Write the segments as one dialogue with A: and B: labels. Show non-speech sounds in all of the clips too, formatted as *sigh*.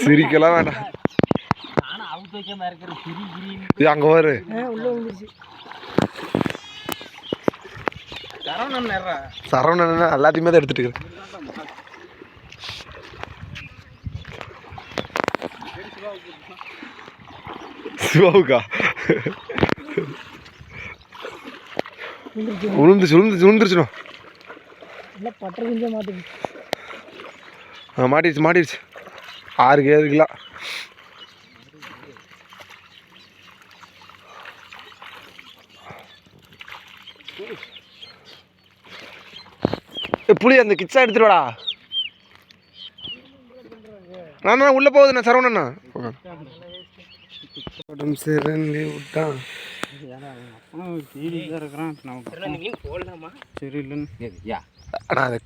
A: சிரிக்கலாம் வேண்டாம். அங்கே வரு
B: உள்ள வந்துருச்சு
C: சரவணன்
A: எல்லாத்தையுமே தான் எடுத்துட்டு இருக்கிறேன். சிவாவுக்கா? உளுந்துச்சு உளுந்துச்சு உளுந்துருச்சுனோ
B: நல்லா பட்டை குஞ்சா மாட்டுது.
A: ஆ மாட்டிடுச்சு மாட்டிடுச்சு. ஆறு ஏய், புளி அந்த கிச்சா எடுத்துட்டு வாடா. நான் உள்ள போகுது நான் சரவணண்ணா உடம்பு சரியில்லை விட்டான்.
C: சரி இல்லைன்னு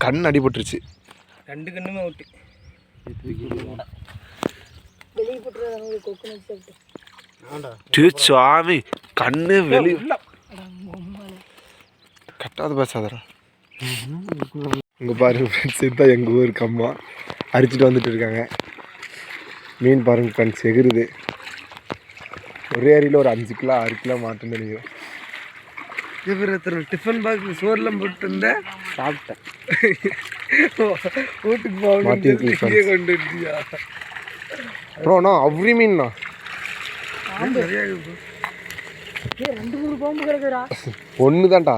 A: கண் அடிபட்டுருச்சு.
C: ரெண்டு கண்ணுமே விட்டு
B: வெளியே போட்டுருவாங்க கொக்கு நச்சு சாப்பிட்டு
C: ஆண்டா
A: டீ சுவாமி கண்ணு வெளி கட்டாத பேசாதடா இங்கே பாருங்க ஃப்ரெண்ட்ஸ் இதுதான் எங்கள் ஊருக்கு அம்மா அரிச்சிட்டு வந்துட்டு இருக்காங்க. மீன் பாருங்க ஃப்ரெண்ட்ஸ் எகிருது. ஒரே அரியில் ஒரு அஞ்சு கிலோ ஆறு கிலோ மாட்டுன்னு நினைக்கிறேன்.
C: இவர் டிஃபன் பாக்ஸ் சோர்லாம் போட்டு இருந்தேன் சாப்பிட்டேன். வீட்டுக்கு போகணும். கொண்டு வந்தியா
A: அப்புறம் அண்ணா அவ்ரி மீன்ண்ணா
B: ரெண்டு மூணு பாம்பு கிடக்குறா
A: ஒன்று தான்டா.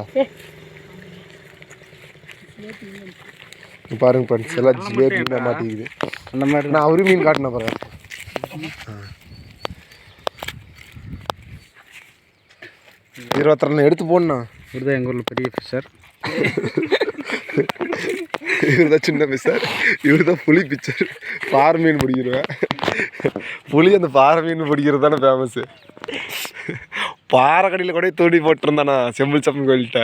A: இங்க பாருங்க ஃப்ரெண்ட்ஸ் எல்லாம் ஜிலேபி மாட்டிக்குது.
C: அந்த மாதிரி
A: நான் அவ்ரி மீன் காட்டின பாருங்க. இருபத்தி எடுத்து போடணா
C: இவர் தான் எங்கள் ஊரில் பெரிய ஃபிஷர் *laughs*
A: இவர் தான் சின்ன பிச்சர் இவர் தான் புலி பிச்சர் பாறை மீன் பிடிக்கிறவன். புலி அந்த பாறை மீன் பிடிக்கிறது தானே ஃபேமஸ்ஸு பாறை கடையில் கூட தோண்டி போட்டிருந்தானா? செம்பிள் சப்பன் கோயில்கிட்ட.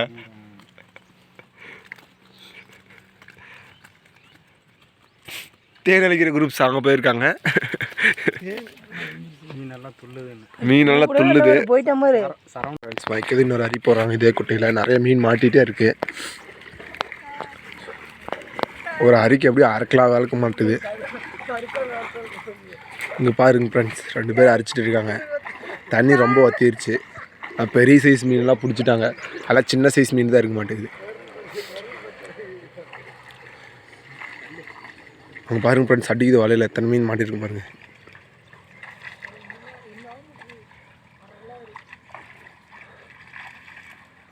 A: தேனளிக்கிற குரூப்ஸ் அங்கே போயிருக்காங்க. மீன் நல்லா துள்ளுது.
B: போயிட்ட மாதிரி
A: இன்னொரு அரி போடுறாங்க இதே குட்டையில் நிறைய மீன் மாட்டிகிட்டே இருக்கு. ஒரு அரிக்கை அப்படியே அரைக்கலாம் வளர்க்க மாட்டுது. இங்கே பாருங்க ஃப்ரெண்ட்ஸ் ரெண்டு பேரும் அரைச்சிட்டு இருக்காங்க. தண்ணி ரொம்ப வத்திருச்சு. பெரிய சைஸ் மீன்லாம் பிடிச்சிட்டாங்க. அதெல்லாம் சின்ன சைஸ் மீன் தான் இருக்க மாட்டேங்குது. அங்கே பாருங்க ஃப்ரெண்ட்ஸ் அடிக்குது வலையில். எத்தனை மீன் மாட்டிருக்கு பாருங்க.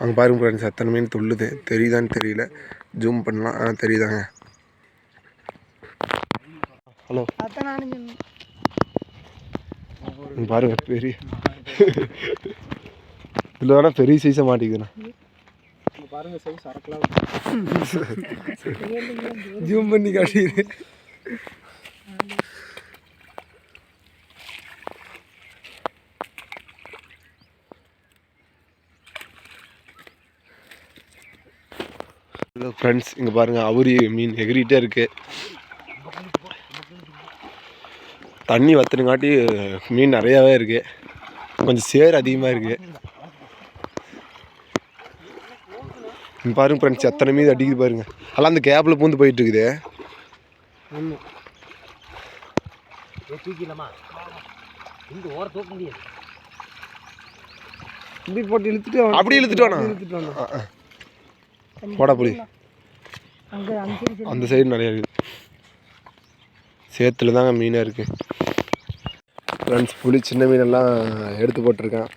A: அங்கே பாருங்க ஃப்ரெண்ட்ஸ் எத்தனை மீன் துள்ளுது. தெரியுதான்னு தெரியல. ஜூம் பண்ணலாம். ஆ தெரியுதாங்க. ஹலோ. பாருங்க பெரிய. இதில் வேணால் பெரிய சைஸாக மாட்டிக்குதுண்ணா
C: பாருங்க சைஸ் அரைக்கலாம்
A: ஜூம் பண்ணி காட்டிது ஹலோ ஃப்ரெண்ட்ஸ் இங்கே பாருங்கள் அவுரி மீன் எகிரிட்டே இருக்கு. தண்ணி வத்துனுங்காட்டி மீன் நிறையாவே இருக்கு. கொஞ்சம் சேர் அதிகமாக இருக்கு. இங்க பாருங்க ஃப்ரெண்ட்ஸ் எத்தனை மீன் அடிக்குது பாருங்க. அதெல்லாம் அந்த கேப்பில் பூந்து போயிட்டு இருக்குது
C: போட்டு இழுத்துட்டு
A: அப்படி இழுத்துட்டு. போடா புளி அந்த சைடு நிறைய இருக்குது சேத்துல தாங்க மீனாக இருக்குது ஃப்ரெண்ட்ஸ் புளி சின்ன மீனெல்லாம் எடுத்து போட்டிருக்கேன்.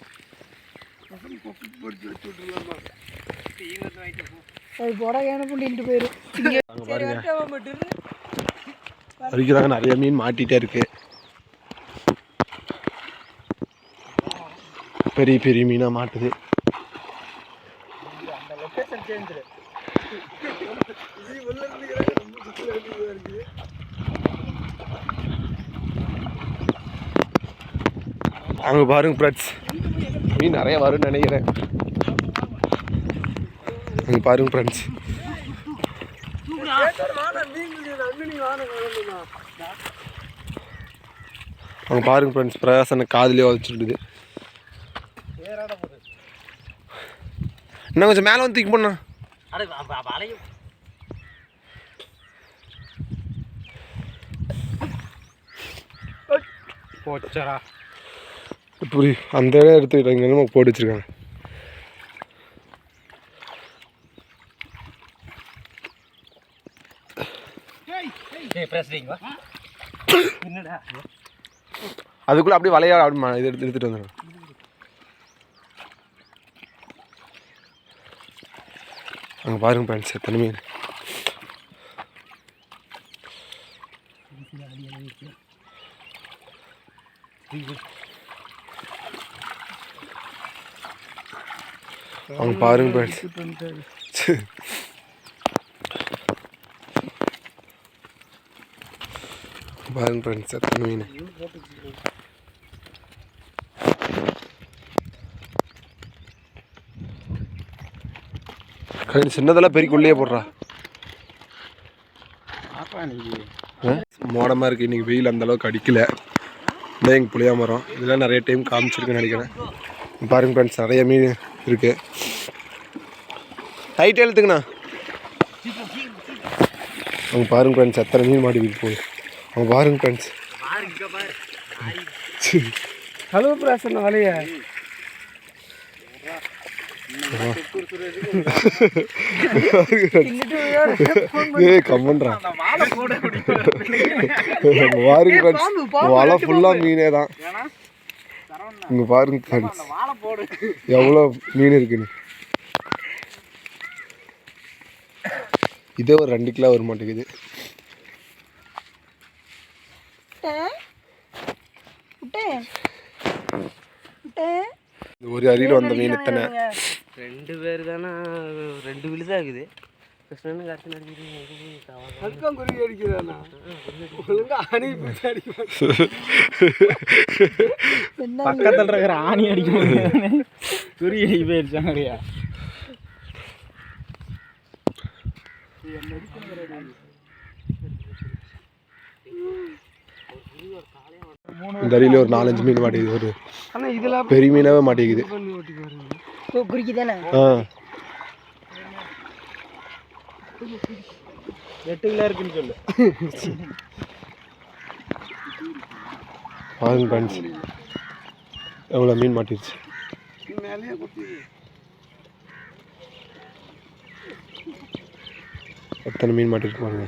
B: அது போட கேன பண்ணிட்டு போயிடும்
A: வரைக்கும் நிறைய மீன் மாட்டிகிட்டே இருக்கு. பெரிய பெரிய மீனாக மாட்டுது. அங்கே பாருங்க ஃப்ரெண்ட்ஸ் மீன் நிறைய வரும்னு நினைக்கிறேன். அங்கே பாருங்க ஃப்ரெண்ட்ஸ் அங்கே பாருங்க ஃப்ரெண்ட்ஸ் பிரகாசனை காதுலேயே வச்சுடுது இன்னும் கொஞ்சம் மேலே வந்து தூக்கி போண்ணா
C: போச்சரா
A: புரி அந்த இடம் எடுத்துக்கிட்டு இங்கே என்னமோ போட்டு வச்சிருக்காங்க. அதுக்குள்ளே அப்படியே வளையா அப்படி ம- இது எடுத்து எடுத்துகிட்டு வந்துடும் அங்கே பாருங்க ஃப்ரெண்ட்ஸ் எத்தனை மீன் அவங்க பாருங்க ஃப்ரெண்ட்ஸ் பாருங்க ஃப்ரெண்ட்ஸ் எத்தனை மீன். கண்ணு சின்னதெல்லாம் பெருக்குள்ளேயே போடுறா. மோடமாக இருக்குது இன்றைக்கி வெயில் அந்த அளவுக்கு அடிக்கல. இதான் எங்கள் புளியா மரம் இதெல்லாம் நிறைய டைம் காமிச்சிருக்குன்னு நினைக்கிறேன். பாருங்க ஃப்ரெண்ட்ஸ் நிறைய மீன். இருக்குது டைட் எழுத்துங்கண்ணா அவங்க பாருங்க ஃப்ரெண்ட்ஸ் எத்தனை மீன் மாட்டி போகுது. அவங்க பாருங்க ஃப்ரெண்ட்ஸ்
B: கழுவு பிராசன வலைய?
A: ஏய் கம்மன்றான் பாருங்க ஃப்ரெண்ட்ஸ் வலை ஃபுல்லாக மீனே தான். இங்கே பாருங்க ஃப்ரெண்ட்ஸ் எவ்வளோ மீன் இருக்குன்னு. இதே ஒரு ரெண்டு கிலோ வர மாட்டேங்குது இந்த ஒரு அரியில் வந்த மீன் இத்தனை.
C: ரெண்டு பேர் தானே ரெண்டு விழு தான் இருக்குது கிருஷ்ணனு காட்சி
B: குருவி அடிக்கிறானா ஒழுங்கா அணி பிடிச்சி அடிக்க
C: பக்கத்தில் இருக்கிற ஆணி அடிக்க முடியாது குறி அடிக்க போயிருச்சாங்கறியா
A: இந்த அரியில் ஒரு நாலஞ்சு மீன் மாட்டேங்குது ஒரு பெரிய மீனாவே மாட்டேங்குது ஆ.
C: எட்டு கிலோ இருக்குன்னு சொல்லு.
A: பாருங்க ஃப்ரெண்ட்ஸ் எவ்வளோ மீன் மாட்டிருச்சு? எத்தனை மீன் மாட்டிருக்கு பாருங்க.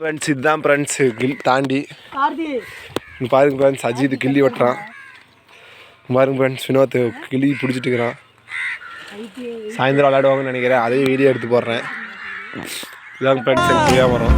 A: ஃப்ரெண்ட்ஸ் இதுதான் ஃப்ரெண்ட்ஸ் கில் தாண்டி. பாருங்க ஃப்ரெண்ட்ஸ் அஜித் கில்லி வெட்டுறான். பாருங்க ஃப்ரெண்ட்ஸ் வினோத் கில்லி பிடிச்சிட்டு இருக்கிறான் சாயந்தரம் விளையாடுவாங்கன்னு நினைக்கிறேன். அதே வீடியோ எடுத்து போடுறேன். இதான் ஃப்ரெண்ட்ஸ் எனக்கு வரும்.